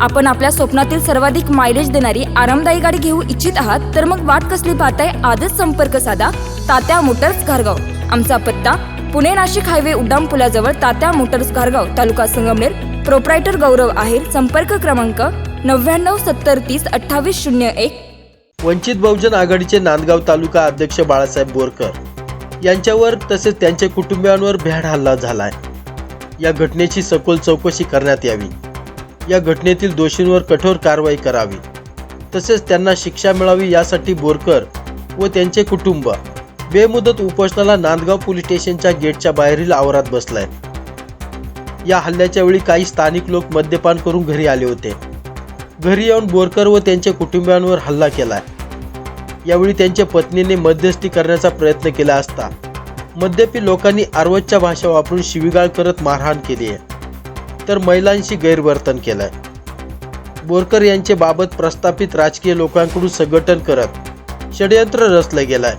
आपण आपल्या स्वप्नातील सर्वाधिक मायलेज देणारी आरामदायी गाडी घेऊ इच्छित आहात तर मग वाट कसली पाहताय? आजच संपर्क साधा. तात्या मोटर्स घारगाव. आमचा पत्ता पुणे नाशिक हायवे उड्डाण पुलाजवळ तात्या मोटर्स घारगाव तालुका संगमनेर. प्रोप्रायटर गौरव आहेर संपर्क क्रमांक नव्याण्णव सत्तर तीस अठ्ठावीस शून्य एक. वंचित बहुजन आघाडीचे नांदगाव तालुका अध्यक्ष बाळासाहेब बोरकर यांच्यावर तसेच त्यांच्या कुटुंबियांवर भ्याड हल्ला झालाय. या घटनेची सखोल चौकशी करण्यात यावी. या घटनेतील दोषींवर कठोर कारवाई करावी. तसेच त्यांना शिक्षा मिळावी यासाठी बोरकर व त्यांचे कुटुंब बेमुदत उपोषणाला नांदगाव पोलीस स्टेशनच्या गेटच्या बाहेरील आवारात बसलाय. या हल्ल्याच्या वेळी काही स्थानिक लोक मद्यपान करून घरी आले होते. घरी येऊन बोरकर व त्यांच्या कुटुंबियांवर हल्ला केलाय. यावेळी त्यांच्या पत्नीने मध्यस्थी करण्याचा प्रयत्न केला असता मद्यपी लोकांनी आरवतच्या भाषा वापरून शिवीगाळ करत मारहाण केली आहे. तर महिलांशी गैरवर्तन केलंय. बोरकर यांचे बाबत प्रस्थापित राजकीय लोकांकडून संघटन करत षडयंत्र रचलं गेलंय.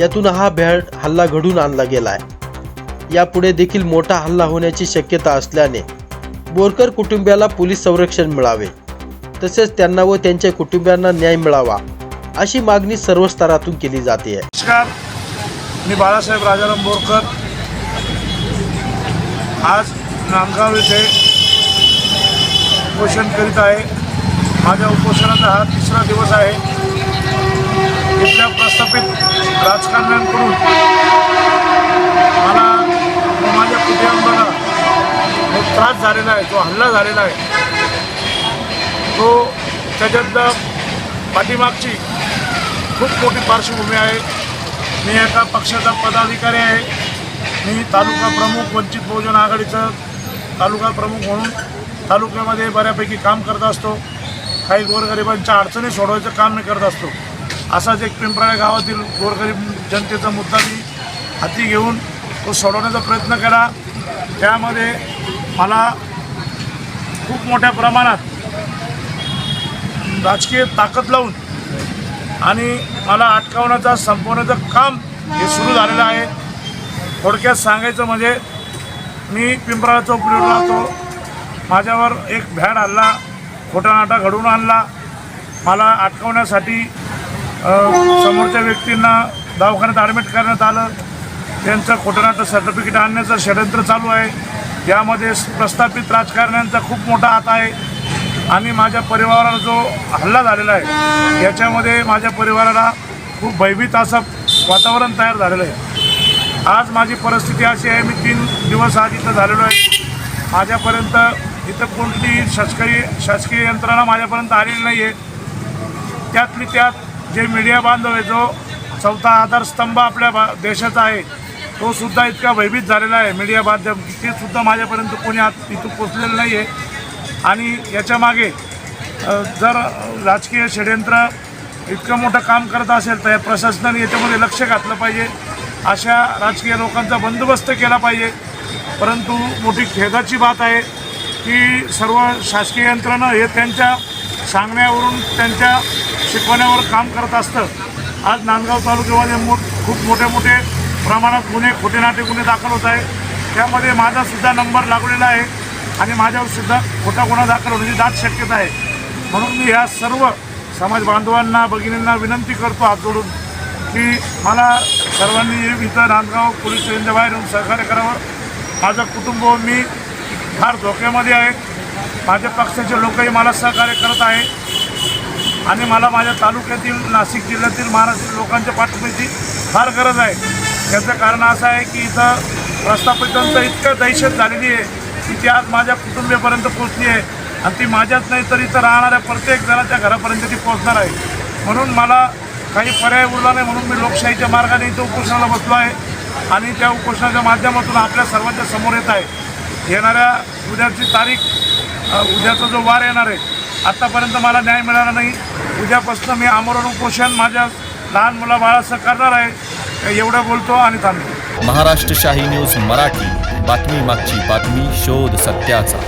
यातून हा भ्याड हल्ला घडून आणला गेलाय. यापुढे देखील मोठा हल्ला होण्याची शक्यता असल्याने बोरकर कुटुंबियाला पोलीस संरक्षण मिळावे तसेच त्यांना व त्यांच्या कुटुंबियांना न्याय मिळावा अशी मागणी सर्व स्तरातून केली जाते. नमस्कार. मी बाळासाहेब राजाराम बोरकर. आज नांदगाव येथे उपोषण करीत आहे. माझ्या उपोषणाचा हा तिसरा दिवस आहे. इथल्या प्रस्थापित राजकारण्यांकडून मला माझ्या कुटुंबाला जो त्रास झालेला आहे जो हल्ला झालेला आहे तो त्याच्यातला पाठीमागची खूप मोठी पार्श्वभूमी आहे. मी एका पक्षाचा पदाधिकारी आहे. मी तालुका प्रमुख वंचित बहुजन आघाडीचं तालुका प्रमुख म्हणून तालुक्यामध्ये बऱ्यापैकी काम करत असतो. काही गोरगरिबांच्या अडचणी सोडवायचं काम मी करत असतो. असाच एक पिंपराळ्या गावातील गोरगरीब जनतेचा मुद्दा मी हाती घेऊन तो सोडवण्याचा प्रयत्न केला. त्यामध्ये मला खूप मोठ्या प्रमाणात राजकीय ताकद लावून आणि मला अटकावण्याचा संपवण्याचं काम हे सुरू झालेलं आहे. थोडक्यात सांगायचं म्हणजे मी पिंपरा चौकडीवर राहतो माझ्यावर एक भ्याड हल्ला खोटानाटा घडवून आणला. मला अटकवण्यासाठी समोरच्या व्यक्तींना दवाखान्यात ॲडमिट करण्यात आलं. त्यांचं खोटनाटं सर्टिफिकेट आणण्याचं षडयंत्र चालू आहे. यामध्ये प्रस्थापित राजकारण्यांचा खूप मोठा हात आहे. आणि माझ्या परिवाराला जो हल्ला झालेला आहे याच्यामध्ये माझ्या परिवाराला खूप भयभीत असं वातावरण तयार झालेलं आहे. आज माझी परिस्थिती अशी आहे मी तीन दिवस आज इथं झालेलो आहे. माझ्यापर्यंत इथं कोणतीही शासकीय शासकीय यंत्रणा माझ्यापर्यंत आलेली नाही आहे त्यातली त्यात जे मीडिया बांधव आहे जो चौथा आधारस्तंभ आपल्या भा देशाचा आहे तो सुद्धा इतका भयभीत झालेला आहे. मीडिया माध्यम ते सुद्धा माझ्यापर्यंत कोणी आत इथून पोचलेलं नाही आहे आणि याच्यामागे जर राजकीय षडयंत्र इतकं मोठं काम करत असेल तर या प्रशासनाने याच्यामध्ये लक्ष घातलं पाहिजे. अशा राजकीय लोकांचा बंदोबस्त केला पाहिजे. परंतु मोठी खेदाची बात आहे की सर्व शासकीय यंत्रणा हे त्यांच्या सांगण्यावरून त्यांच्या शिकवण्यावर काम करत असतं आज नांदगाव तालुक्यामध्ये मोठ खूप मोठे मोठे प्रमाणात गुन्हे खोटे नाटे गुन्हे दाखल होत आहे त्यामध्ये माझासुद्धा नंबर लागलेला आहे आणि माझ्यावर सुद्धा खोटा गुन्हा दाखल होण्याची दाट शक्यता आहे. म्हणून मी ह्या सर्व समाज बांधवांना भगिनींना विनंती करतो हात जोडून की मला सर्वांनी इथं नांदगाव पोलीस स्टेशनच्या बाहेर येऊन सहकार्य करावं. माझं कुटुंब मी फार धोक्यामध्ये आहे. माझ्या पक्षाचे लोकही मला सहकार्य करत आहे. आणि मला माझ्या तालुक्यातील नाशिक जिल्ह्यातील महाराष्ट्रीय लोकांच्या पाठिंब्याची फार गरज आहे. त्याचं कारण असं आहे की इथं प्रस्थापितांचं इतकं दहशत झालेली आहे की ती आज माझ्या कुटुंबियापर्यंत पोचली आहे. आणि ती माझ्याच नाही तर इथं राहणाऱ्या प्रत्येक जणाच्या घरापर्यंत ती पोचणार आहे. म्हणून मला काही पर्याय उरला नाही म्हणून मी लोकशाहीच्या मार्गाने इथं उपोषणाला बसलो आहे. आणि त्या उपोषणाच्या माध्यमातून आपल्या सर्वांच्या समोर येत आहे. येणाऱ्या उद्याची तारीख उद्याचा जो वार येणार आहे आत्तापर्यंत मला न्याय मिळाला नाही. उद्यापासून मी आमरण उपोषण माझ्या लहान मुलाबाळाचं करणार आहे. एवढं बोलतो आणि थांबतो. महाराष्ट्र शाही न्यूज मराठी. बातमी मागची बातमी शोध सत्याचा.